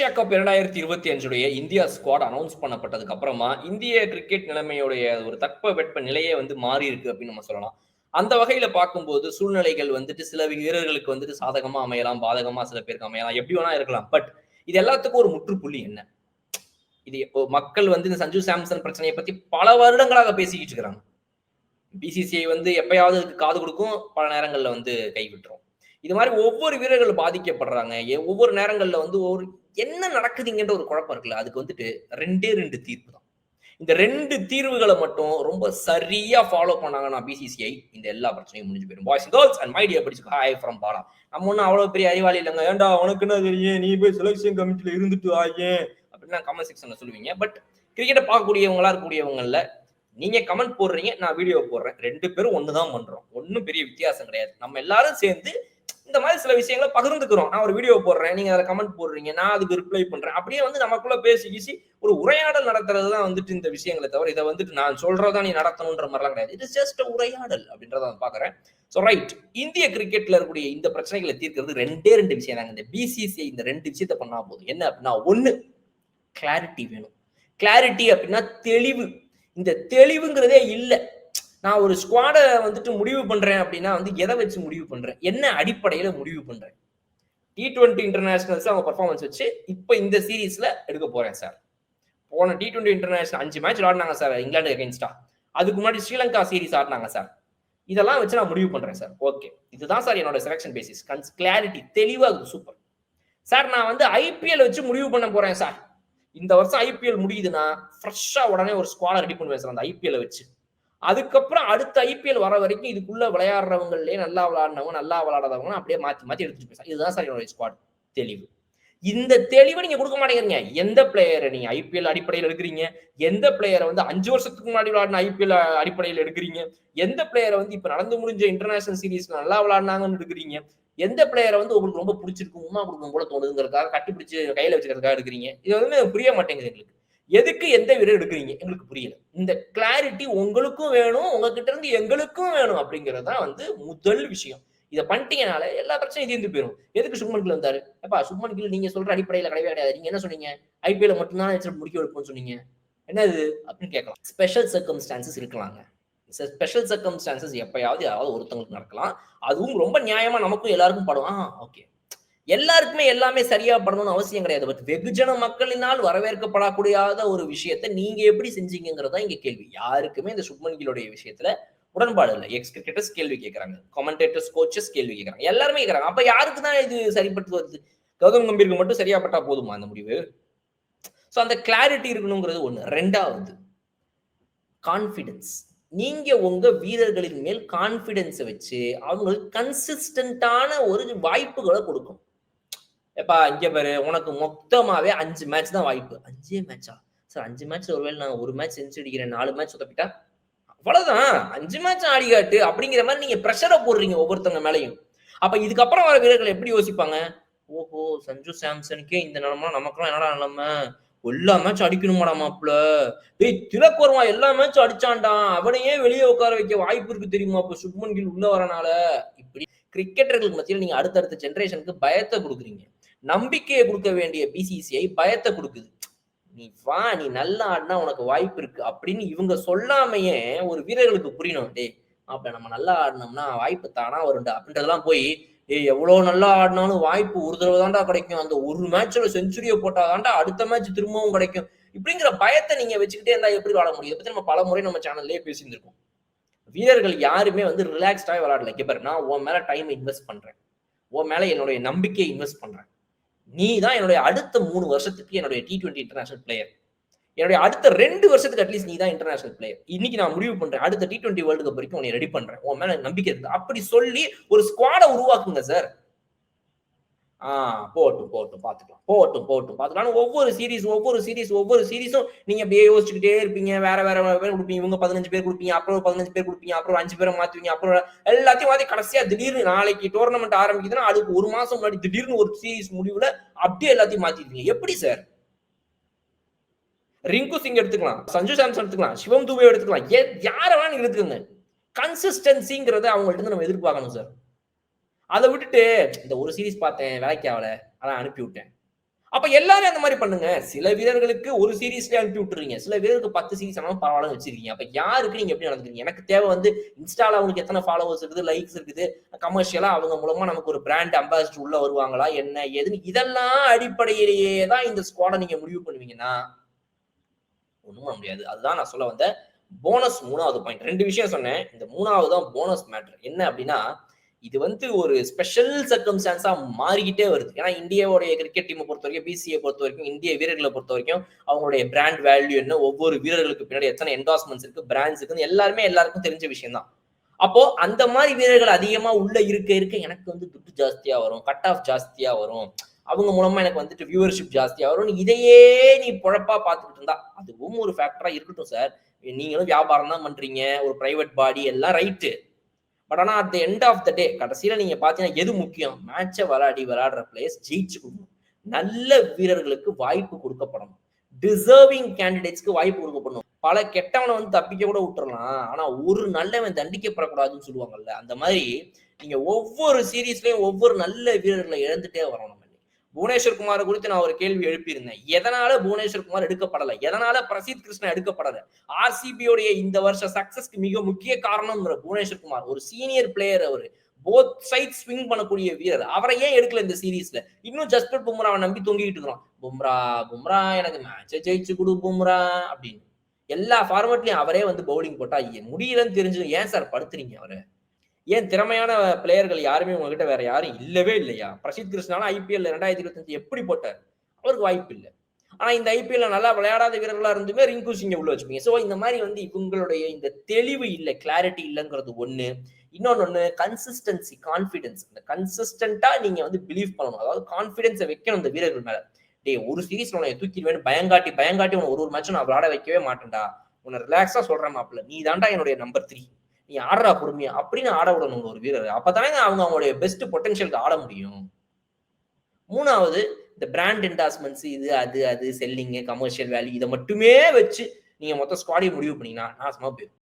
Asia cup இரண்டாயிரத்தி இருபத்தி அஞ்சுடைய இந்தியா ஸ்குவாட் அனௌன்ஸ் பண்ணப்பட்டதுக்கு அப்புறமா இந்திய கிரிக்கெட் நிலைமையுடைய ஒரு தட்ப வெட்ப நிலையே வந்து மாறி இருக்கு அப்படின்னு நம்ம சொல்லலாம். அந்த வகையில பார்க்கும்போது சூழ்நிலைகள் வந்துட்டு சில வீரர்களுக்கு வந்துட்டு சாதகமா அமையலாம் பாதகமா சில பேருக்கு அமையலாம் எப்படி வேணா இருக்கலாம். பட் இது எல்லாத்துக்கும் ஒரு முற்றுப்புள்ளி என்ன? இது மக்கள் வந்து இந்த சஞ்சு சாம்சன் பிரச்சனையை பத்தி பல வருடங்களாக பேசிக்கிட்டு இருக்கிறாங்க. பிசிசிஐ வந்து எப்பயாவது காது கொடுக்கும் பல நேரங்கள்ல வந்து கைவிட்டுரும் இது மாதிரி ஒவ்வொரு வீரர்கள் பாதிக்கப்படுறாங்க. ஒவ்வொரு நேரங்கள்ல வந்து ஒரு என்ன நடக்குதுங்கன்ற ஒரு குழப்பம் இருக்குல்ல. அதுக்கு வந்துட்டு ரெண்டே ரெண்டு தீர்ப்பு தான். இந்த ரெண்டு தீர்வுகளை மட்டும் ரொம்ப சரியா ஃபாலோ பண்ணாங்கன்னா பிசிசிஐ இந்த எல்லா பிரச்சனையும் முடிஞ்சு போயிடும். Boys girls and my dear படிச்சு ஹாய் ஃப்ரம் பாலா நம்ம ஒன்றும் அவ்வளோ பெரிய அறிவாளி இல்லைங்க. ஏன்டா உனக்கு என்ன தெரியும்? நீ போய் செலெக்ஷன் கமிட்டியில் இருந்துட்டு ஆயே அப்படின்னு கமெண்ட் செக்ஷன்ல சொல்லுவீங்க. பட் கிரிக்கெட்டை பார்க்கக்கூடியவங்களா இருக்கக்கூடியவங்கல்ல நீங்க கமெண்ட் போடுறீங்க நான் வீடியோ போடுறேன். ரெண்டு பேரும் ஒன்று தான் பண்றோம். ஒன்றும் பெரிய வித்தியாசம் கிடையாது. நம்ம எல்லாரும் சேர்ந்து சில விஷயங்களை பகிர்ந்துக்கிறோம். நான் ஒரு வீடியோ போடுறேன் நீங்க அதில் கமெண்ட் போடுறீங்க நான் அதுக்கு ரிப்ளை பண்றேன். அப்படியே வந்து நமக்குள்ள பேசி கீசி ஒரு உரையாடல் நடத்துறது தான் வந்துட்டு இந்த விஷயங்களை தவிர இதை வந்துட்டு நான் சொல்றதா நீ நடத்தணுன்ற மாதிரிலாம் கிடையாது. இட் இஸ் ஜஸ்ட் உரையாடல் அப்படின்றத நான் பாக்குறேன் ஸோ ரைட் இந்திய கிரிக்கெட்ல இருக்கக்கூடிய இந்த பிரச்சனைகளை தீர்க்கிறது ரெண்டே ரெண்டு விஷயம் தாங்க. இந்த பிசிசிஐ இந்த ரெண்டு விஷயத்த பண்ணா போதும். என்ன அப்படின்னா ஒன்னு கிளாரிட்டி வேணும். கிளாரிட்டி அப்படின்னா தெளிவு. இந்த தெளிவுங்கிறதே இல்லை. நான் ஒரு ஸ்குவாடை வந்துட்டு முடிவு பண்றேன் அப்படின்னா வந்து எதை வச்சு முடிவு பண்றேன்? என்ன அடிப்படையில முடிவு பண்றேன்? டி டுவெண்ட்டி இன்டர்நேஷனல்ஸ் அவங்க பர்ஃபார்மன்ஸ் வச்சு இப்போ இந்த சீரீஸ்ல எடுக்க போறேன் சார் போன டி டுவெண்ட்டி இன்டர்நேஷனல் அஞ்சு மேட்ச் ஆடினாங்க சார் இங்கிலாந்து அகைன்ஸ்டா அதுக்கு முன்னாடி ஸ்ரீலங்கா சீரீஸ் ஆடினாங்க சார் இதெல்லாம் வச்சு நான் முடிவு பண்றேன் சார் ஓகே இதுதான் சார் என்னோட செலக்ஷன் பேசிஸ் கன்ஸ் கிளாரிட்டி தெளிவா சூப்பர் சார் நான் வந்து ஐபிஎல் வச்சு முடிவு பண்ண போறேன் சார் இந்த வருஷம் ஐபிஎல் முடியுதுன்னா ஃப்ரெஷ்ஷாக உடனே ஒரு ஸ்குவாடை ரெடி பண்ணுவேன் சார் அந்த ஐபிஎல் வச்சு. அதுக்கப்புறம் அடுத்த ஐபிஎல் வர வரைக்கும் இதுக்குள்ள விளையாடுறவங்களே நல்லா விளையாடினவங்க நல்லா விளையாடாதவங்க அப்படியே மாத்தி மாத்தி எடுத்துட்டு போய் இதுதான் சார் என்னோட ஸ்குவாட் தெளிவு. இந்த தெளிவை நீங்க கொடுக்க மாட்டேங்கிறீங்க. எந்த பிளேயரை நீங்க ஐபிஎல் அடிப்படையில் எடுக்கிறீங்க? எந்த பிளேயரை வந்து அஞ்சு வருஷத்துக்கு முன்னாடி விளையாடின ஐபிஎல் அடிப்படையில் எடுக்கிறீங்க? எந்த பிளேயரை வந்து இப்ப நடந்து முடிஞ்ச இன்டர்நேஷனல் சீரீஸ்ல நல்லா விளையாடினாங்கன்னு எடுக்கிறீங்க? எந்த பிளேயரை வந்து உங்களுக்கு ரொம்ப பிடிச்சிருக்கு உமா கொடுக்கும் போல தோணுதுங்கிறதுக்காக கட்டி பிடிச்சு கையில வச்சுக்கிறதுக்காக எடுக்கிறீங்க? இது வந்து புரிய மாட்டேங்குது எங்களுக்கு. எதுக்கு எந்த வீரர் எடுக்கிறீங்க? எங்களுக்கு புரியல. இந்த கிளாரிட்டி உங்களுக்கும் வேணும் உங்ககிட்ட இருந்து எங்களுக்கும் வேணும் அப்படிங்கிறது தான் வந்து முதல் விஷயம். இதை பண்ணிட்டீங்கனால எல்லா பிரச்சனையும் தீர்ந்து போயிடும் எதுக்கு சுக்மன் கில் வந்தாரு? அப்பா சுப்மன் கில் நீங்க சொல்ற அடிப்படையில கிடையவே கிடையாது. நீங்க என்ன சொன்னீங்க? ஐபிஎல் மட்டும்தான் எச்சரி முடிக்க வைப்போம்னு சொன்னீங்க. என்னது? அப்படின்னு கேட்கலாம். ஸ்பெஷல் சர்க்கம்ஸ்டான்சஸ் இருக்கலாங்க. ஸ்பெஷல் சர்க்கம்ஸ்டான்சஸ் எப்பயாவது யாராவது ஒருத்தவங்களுக்கு நடக்கலாம். அதுவும் ரொம்ப நியாயமா நமக்கும் எல்லாருக்கும் படம். ஓகே எல்லாருக்குமே எல்லாமே சரியா பண்ணணும்னு அவசியம் கிடையாது. பட் வெகுஜன மக்களினால் வரவேற்கப்படக்கூடியாத ஒரு விஷயத்தை நீங்க எப்படி செஞ்சீங்கிறதா தான் இங்க கேள்வி. யாருக்குமே இந்த சுப்மன் கிலோடைய விஷயத்துல உடன்பாடு இல்லை. எக்ஸ் கிரிக்கெட்டர்ஸ் கேள்வி கேட்கறாங்க கமெண்டேட்டர்ஸ் கோச்சஸ் கேள்வி கேட்கறாங்க எல்லாருமே கேட்கறாங்க அப்ப யாருக்கு தான் இது சரிப்பட்டு வருது? கௌதம் கம்பீருக்கு மட்டும் சரியா பட்டா போதுமா அந்த முடிவு? ஸோ அந்த கிளாரிட்டி இருக்கணுங்கிறது ஒன்று ரெண்டாவது கான்ஃபிடென்ஸ் நீங்க உங்க வீரர்களின் மேல் கான்ஃபிடென்ஸை வச்சு அவங்களுக்கு கன்சிஸ்டண்டான ஒரு வாய்ப்புகளை கொடுக்கும். எப்பா இங்க பாரு உனக்கு மொத்தமாவே அஞ்சு மேட்ச் தான் வாய்ப்பு. அஞ்சே மேட்சா சார் அஞ்சு மேட்ச் ஒருவேளை நான் ஒரு மேட்ச் செஞ்சு அடிக்கிறேன் நாலு மேட்ச் சொதப்பிட்டா? அவ்வளவுதான். அஞ்சு மேட்ச் ஆடி காட்டு அப்படிங்கிற மாதிரி நீங்க ப்ரெஷரை போடுறீங்க ஒவ்வொருத்தவங்க மேலையும். அப்ப இதுக்கப்புறம் வர வீரர்கள் எப்படி யோசிப்பாங்க? ஓஹோ சஞ்சு சாம்சனுக்கே இந்த நிலமெல்லாம் நமக்கெல்லாம் என்னடா நிலமை? எல்லா மேட்ச் அடிக்கணுமாடா மாப்பிள டேய் திலக் வர்மா எல்லா மேட்சும் அடிச்சான்டான் அவனையே வெளியே உட்கார வைக்க வாய்ப்பு இருக்கு தெரியுமா? இப்ப சுப்மன் கில் உள்ள வரனால. இப்படி கிரிக்கெட்டர்களுக்கு மத்தியில் நீங்க அடுத்தடுத்த ஜென்ரேஷனுக்கு பயத்தை கொடுக்குறீங்க. நம்பிக்கையை கொடுக்க வேண்டிய பிசிசிஐ பயத்தை கொடுக்குது. நீ வா நீ நல்லா ஆடினா உனக்கு வாய்ப்பு இருக்கு அப்படின்னு இவங்க சொல்லாமையே ஒரு வீரர்களுக்கு புரியணும். டே அப்ப நம்ம நல்லா ஆடினோம்னா வாய்ப்பு தானா வரும்டா அப்படின்றதெல்லாம் போய் ஏய் எவ்வளவு நல்லா ஆடினாலும் வாய்ப்பு ஒரு தடவை தான்டா கிடைக்கும். அந்த ஒரு மேட்ச்ல செஞ்சுரியை போட்டாதான்டா அடுத்த மேட்ச் திரும்பவும் கிடைக்கும். இப்படிங்கிற பயத்தை நீங்க வச்சுக்கிட்டே இருந்தா எப்படி விளாட முடியும்? பத்தி நம்ம பல முறை நம்ம சேனல்லே பேசியிருந்திருக்கோம். வீரர்கள் யாருமே வந்து ரிலாக்ஸ்டாக விளாடல கேப்பர் நான் உன் மேல டைம் இன்வெஸ்ட் பண்றேன். உன் மேல என்னுடைய நம்பிக்கையை இன்வெஸ்ட் பண்றேன். நீ தான் என்னுடைய அடுத்த மூணு வருஷத்துக்கு என்னுடைய டி டுவெண்ட்டி இன்டர்நேஷனல் பிளேயர் என்னுடைய அடுத்த ரெண்டு வருஷத்துக்கு அட்லீஸ்ட் நீ தான் இன்டர்நேஷனல் பிளேயர் இன்னைக்கு நான் முடிவு பண்றேன். அடுத்த டி டுவெண்ட்டி வேர்ல்டு கப் வரைக்கும் உன்னை ரெடி பண்றேன். உன் மேல நம்பிக்கை இருக்கு. அப்படி சொல்லி ஒரு ஸ்குவாடை உருவாக்குங்க சார் ஆஹ் போட்டும் போட்டும் பாத்துக்கலாம். போட்டும் போட்டும் பாத்துக்கலாம். ஒவ்வொரு சீரீஸ் ஒவ்வொரு சீரீஸ் ஒவ்வொரு சீரீஸும் நீங்க அப்படியே யோசிச்சுக்கிட்டே இருப்பீங்க. வேற வேற பேர் கொடுப்பீங்க. இவங்க பதினஞ்சு பேர் கொடுப்பீங்க. அப்புறம் பதினஞ்சு பேர் கொடுப்பீங்க. அப்புறம் அஞ்சு பேரை மாத்துவீங்க. அப்புறம் எல்லாத்தையும் மாத்தி கடைசியா திடீர்னு நாளைக்கு டோர்னமெண்ட் ஆரம்பிக்குதுன்னா அதுக்கு ஒரு மாசம் முன்னாடி திடீர்னு ஒரு சீரீஸ் முடிவுல அப்படியே எல்லாத்தையும் மாத்திருக்கீங்க எப்படி சார் ரிங்கு சிங் எடுத்துக்கலாம். சஞ்சு சாம்சன் எடுத்துக்கலாம். சிவம் துபே எடுத்துக்கலாம். யார வேணாலும் எடுத்துக்கோங்க. கன்சிஸ்டன்சிங்கிறத அவங்கள்ட்ட இருந்து நம்ம எதிர்பார்க்கணும் சார் அதை விட்டுட்டு இந்த ஒரு சீரீஸ் பார்த்தேன் வேலைக்கு ஆகல. அதான் அனுப்பி விட்டேன். அப்ப எல்லாரும் அந்த மாதிரி பண்ணுங்க. சில வீரர்களுக்கு ஒரு சீரீஸ்ல அனுப்பி விட்டுறீங்க சில வீரருக்கு பத்து சீரீஸ் ஆனாலும் பரவாயில்ல வச்சிருக்கீங்க. அப்ப யாருக்கு நீங்க எப்படி நடந்துக்கிறீங்க? எனக்கு தேவை வந்து இன்ஸ்டால அவங்களுக்கு எத்தனை ஃபாலோவர்ஸ் இருக்குது லைக்ஸ் இருக்குது கமர்ஷியலா அவங்க மூலமா நமக்கு ஒரு பிராண்ட் அம்பாசிடர் உள்ள வருவாங்களா என்ன ஏதுன்னு இதெல்லாம் அடிப்படையிலேயே தான் இந்த ஸ்குவாடை நீங்க முடிவு பண்ணுவீங்கன்னா ஒண்ணும் பண்ண முடியாது. அதுதான் நான் சொல்ல வந்த போனஸ் மூணாவது பாயிண்ட் ரெண்டு விஷயம் சொன்னேன். இந்த மூணாவது தான் போனஸ் மேட்டர் என்ன அப்படின்னா இது வந்து ஒரு ஸ்பெஷல் சர்க்கம்ஸ்டான்ஸா மாறிக்கிட்டே வருது. ஏன்னா இந்தியாவுடைய கிரிக்கெட் டீமை பொறுத்த வரைக்கும் பிசிஏ பொறுத்த வரைக்கும் இந்திய வீரர்களை பொறுத்த வரைக்கும் அவங்களுடைய பிராண்ட் வேல்யூ என்ன ஒவ்வொரு வீரர்களுக்கு பின்னாடி எத்தனை என்டாஸ்மெண்ட்ஸ் இருக்கு பிராண்ட்ஸ் இருக்கு எல்லாருமே எல்லாருக்கும் தெரிஞ்ச விஷயம் தான் அப்போ அந்த மாதிரி வீரர்கள் அதிகமா உள்ள இருக்க இருக்க எனக்கு வந்து துட்டு ஜாஸ்தியா வரும் கட் ஆஃப் ஜாஸ்தியா வரும். அவங்க மூலமா எனக்கு வந்துட்டு வியூவர்ஷிப் ஜாஸ்தியா வரும். இதையே நீ பொழப்பா பார்த்துக்கிட்டு இருந்தா அதுவும் ஒரு ஃபேக்டரா இருக்கட்டும் சார் நீங்களும் வியாபாரம் தான் பண்றீங்க ஒரு பிரைவேட் பாடி எல்லாம் ரைட்டு பட் ஆனால் at the end of the day கடைசியில நீங்க பார்த்தீங்கன்னா எது முக்கியம்? மேட்சை விளாடி விளாடுற பிளேயர்ஸ் ஜெயிச்சு கொடுக்கணும். நல்ல வீரர்களுக்கு வாய்ப்பு கொடுக்கப்படணும். டிசர்விங் கேண்டிடேட்ஸ்க்கு வாய்ப்பு கொடுக்கப்படணும். பல கெட்டவனை வந்து தப்பிக்க கூட விட்டுறலாம். ஆனா ஒரு நல்லவன் தண்டிக்கப்படக்கூடாதுன்னு சொல்லுவாங்கல்ல. அந்த மாதிரி நீங்க ஒவ்வொரு சீரீஸ்லயும் ஒவ்வொரு நல்ல வீரர்களை இழந்துட்டே வரணும். புவனேஸ்வர் குமார் குறித்து நான் ஒரு கேள்வி எழுப்பியிருந்தேன். எதனால புவனேஸ்வர் குமார் எடுக்கப்படலை? எதனால பிரசீத் கிருஷ்ணா எடுக்கப்படலை? ஆர்சிபியோடைய இந்த வருஷ சக்சஸ்க்கு மிக முக்கிய காரணம் புவனேஸ்வர் குமார் ஒரு சீனியர் பிளேயர் அவரு போத் சைட் ஸ்விங் பண்ணக்கூடிய வீரர். அவரை ஏன் எடுக்கல இந்த சீரீஸ்ல இன்னும் ஜஸ்பிரட் பும்ராவை நம்பி தொங்கிட்டு இருக்கிறோம் பும்ரா பும்ரா எனக்கு மேட்சை ஜெயிச்சு கொடு பும்ரா அப்படின்னு. எல்லா ஃபார்மேட்லயும் அவரே வந்து பவுலிங் போட்டா முடியலன்னு தெரிஞ்சு ஏன் சார் படுத்துறீங்க அவரை? ஏன் திறமையான பிளேயர்கள் யாருமே உங்ககிட்ட வேற யாரும் இல்லவே இல்லையா? பிரசித் கிருஷ்ணாலும் ஐபிஎல் ரெண்டாயிரத்தி இருபத்தஞ்சு எப்படி போட்டார்? அவருக்கு வாய்ப்பு இல்லை. ஆனா இந்த ஐபிஎல்ல நல்லா விளையாடாத வீரர்களா இருந்துமே ரிங்கு சிங்க உள்ள வச்சுப்பீங்க. சோ இந்த மாதிரி வந்து இவங்களுடைய இந்த தெளிவு இல்லை கிளாரிட்டி இல்லைங்கிறது ஒண்ணு. இன்னொன்னு ஒண்ணு கன்சிஸ்டன்சி கான்பிடன்ஸ் இந்த கன்சிஸ்டன்டா நீங்க வந்து பிலீவ் பண்ணணும். அதாவது கான்பிடன்ஸை வைக்கணும் இந்த வீரர்கள் மேல. டே ஒரு சீரீஸ் உன்னை தூக்கிடுவேன் பயங்காட்டி பயங்காட்டி உன ஒரு ஒரு மேட்சும் நான் விளையாட வைக்கவே மாட்டேன்டா. உன்னை ரிலாக்ஸா சொல்றேன் மாப்பிள்ள. நீ தான்டா என்னுடைய நம்பர் த்ரீ நீ ஆடுறா பொறுமையா அப்படின்னு ஆட விடணும் ஒரு வீரர். அப்பதானே அவங்க அவங்களுடைய பெஸ்ட் பொட்டன்ஷியலுக்கு ஆட முடியும். மூணாவது இந்த பிராண்ட் என்டாஸ்மெண்ட்ஸ் இது அது அது செல்லிங்கு கமர்ஷியல் வேல்யூ இதை மட்டுமே வச்சு நீங்க மொத்த ஸ்குவாடியை முடிவு பண்ணீங்கன்னா நான் போயிடும்